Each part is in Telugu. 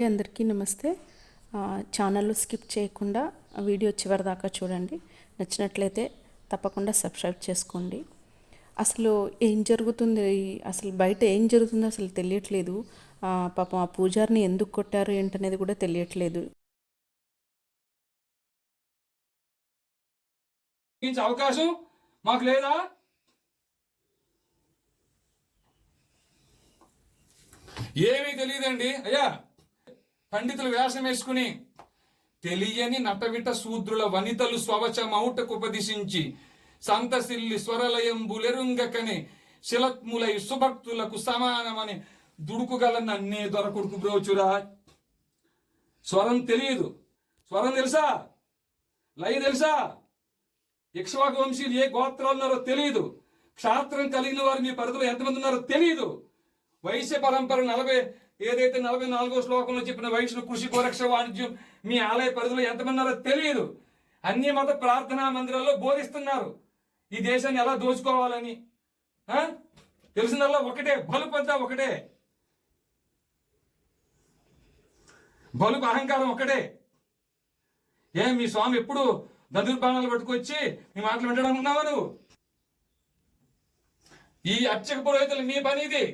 అందరికీ నమస్తే. ఛానల్ స్కిప్ చేయకుండా వీడియో చివరి దాకా చూడండి. నచ్చినట్లయితే తప్పకుండా సబ్స్క్రైబ్ చేసుకోండి. అసలు ఏం జరుగుతుంది? అసలు బయట ఏం జరుగుతుందో అసలు తెలియట్లేదు. పాపం ఆ పూజారిని ఎందుకు కొట్టారు ఏంటనేది కూడా తెలియట్లేదు. అవకాశం మాకు లేదా? ఏమీ తెలియదండి. అయ్యా! పండితులు వేషం వేసుకుని తెలియని నటవిట శూద్రుల వనితలు స్వవచమౌటకు ఉపదిశించి సంతసిల్లి స్వరలయంబులెరుంగకని శిలత్ములై సుభక్తులకు సమానమని దుడుకుగల నన్నే దొరకుడుకు బ్రోచురా. స్వరం తెలియదు. స్వరం తెలుసా? లయ తెలుసా? ఇక్ష్వాక ఏ గోత్రాలు ఉన్నారో తెలియదు. క్షాత్రం కలిగిన వారు మీ పరిధిలో ఎంతమంది ఉన్నారో తెలియదు. వైశ్య పరంపర నలభై ఏదైతే నలభై నాలుగో శ్లోకంలో చెప్పిన వైష్ణవ కృషి గోరక్ష వాణిజ్యం మీ ఆలయ పరిధిలో ఎంతమంది ఉన్నారో తెలియదు. అన్ని మత ప్రార్థనా మందిరాల్లో బోధిస్తున్నారు. ఈ దేశాన్ని ఎలా దోచుకోవాలని? తెలిసినల్లా ఒకటే బలుపు అంతా ఒకటే. బలుపు అహంకారం ఒకటే. ఏ మీ స్వామి ఎప్పుడు దదుర్బాణాలు పట్టుకొచ్చి మీ మాటలు వింటాడు ఉన్నావా నువ్వు? ఈ అర్చక పురోహితులు మీ పని ఇది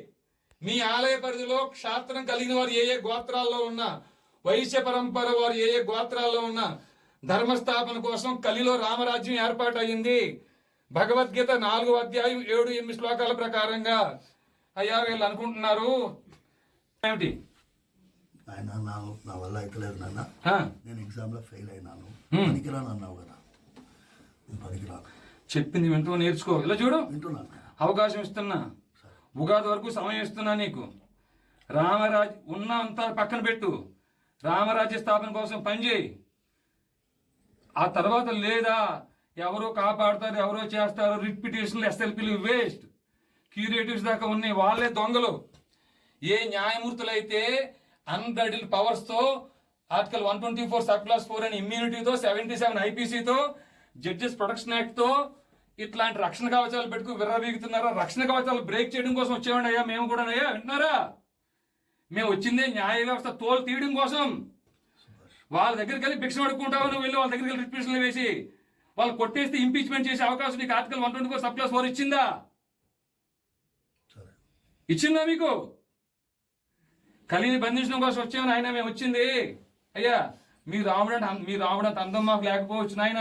మీ ఆలయ పరిధిలో క్షాత్రం కలిగిన వారు ఏ ఏ గోత్రాల్లో ఉన్నా వైశ్య పరంపర వారు ఏ ఏ గోత్రాల్లో ఉన్నా ధర్మస్థాపన కోసం కలిలో రామరాజ్యం ఏర్పాటు అయింది భగవద్గీత నాలుగో అధ్యాయం ఏడు ఎనిమిది శ్లోకాల ప్రకారంగా అయ్యా వీళ్ళు అనుకుంటున్నారు. ఏమిటి? ఆయన నా నా వల్ల అయితలేదు నాన్న. నేను ఎగ్జామ్లో ఫెయిల్ అయినాను. పనికిరాను అన్నావు కదా. పనికిరాను. చెప్పింది వింటూ నేర్చుకో. ఇలా చూడు. వింటున్నాను. అవకాశం ఇస్తున్నా. ఉగాది వరకు సమయం ఇస్తున్నా నీకు. రామరాజ్ ఉన్న అంతా పక్కన పెట్టు. రామరాజ్య స్థాపన కోసం పనిచేయి ఆ తర్వాత లేదా ఎవరో కాపాడతారు ఎవరో చేస్తారు రిపిటేషన్లు ఎస్ఎల్పీలు వేస్ట్. క్యూరేటివ్స్ దాకా ఉన్నాయి వాళ్ళే దొంగలు. ఏ న్యాయమూర్తులైతే unbridled పవర్స్తో article one twenty four sub clause four అని ఇమ్యూనిటీతో సెవెంటీ సెవెన్ ఐపీసీతో జడ్జెస్ ప్రొటెక్షన్ యాక్ట్తో ఇట్లాంటి రక్షణ కవచాలు పెట్టుకు విర్రవీగుతున్నారా రక్షణ కవచాలు బ్రేక్ చేయడం కోసం వచ్చేవాడి అయ్యా మేము కూడా అయ్యా వింటున్నారా? మేము వచ్చిందే న్యాయ వ్యవస్థ తోలు తీయడం కోసం. వాళ్ళ దగ్గరికి వెళ్ళి భిక్ష అడుక్కుంటావు నువ్వు వెళ్ళి వాళ్ళ దగ్గరికి వెళ్ళి రిపిటిషన్లు వేసి? వాళ్ళు కొట్టేస్తే ఇంపీచ్మెంట్ చేసే అవకాశం నీకు article one twenty four sub clause four ఇచ్చిందా ఇచ్చిందా మీకు? కలిని బంధించడం కోసం వచ్చామని ఆయన మేము వచ్చింది. అయ్యా మీ రాముడు అంటే మీ రాముడు అంత అందం మాకు లేకపోవచ్చు నాయన.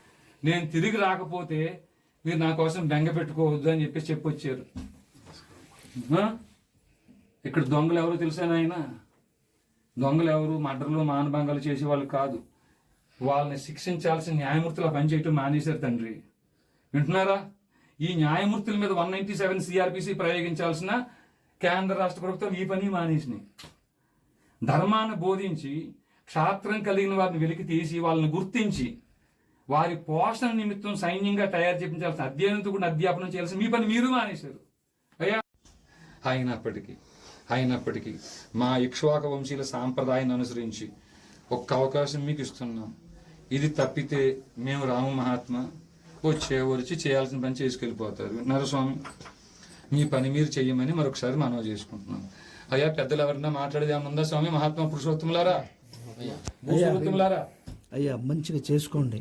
నేను తిరిగి రాకపోతే మీరు నా కోసం బెంగ పెట్టుకోవద్దు అని చెప్పేసి చెప్పి చెప్పొచ్చారు ఇక్కడ దొంగలు ఎవరు తెలుసా నాయన? దొంగలు ఎవరు? మర్డర్లు మానభంగాలు చేసే వాళ్ళు కాదు. వాళ్ళని శిక్షించాల్సిన న్యాయమూర్తులు ఆ పని మానేశారు తండ్రి. వింటున్నారా? ఈ న్యాయమూర్తుల మీద వన్ నైన్టీ సెవెన్ సిఆర్పిసి ప్రయోగించాల్సిన కేంద్ర రాష్ట్ర ప్రభుత్వాలు ఈ పని మానేసినాయి. ధర్మాన్ని బోధించి క్షాత్రం కలిగిన వారిని వెలికి తీసి వాళ్ళని గుర్తించి వారి పోషణ నిమిత్తం సైన్యంగా తయారు చేయించాల్సిన అధ్యయనంతో కూడా అధ్యాపనం చేయాల్సిన మీ పని మీరు మానేశారు. అయ్యా. అయినప్పటికీ అయినప్పటికీ మా ఇక్ష్వాక వంశీల సాంప్రదాయాన్ని అనుసరించి ఒక్క అవకాశం మీకు ఇస్తున్నాం. ఇది తప్పితే మేము రామ మహాత్మ వచ్చే వచ్చి చేయాల్సిన పని చేసుకెళ్ళిపోతారు. విన్నారు స్వామి మీ పని మీరు చెయ్యమని మరొకసారి మనవి చేసుకుంటున్నాం. అయ్యా పెద్దలు ఎవరన్నా మాట్లాడేది ఏమన్నా స్వామి మహాత్మా పురుషోత్తములారా? పురుషోత్తములారా? అయ్యా మంచిగా చేసుకోండి.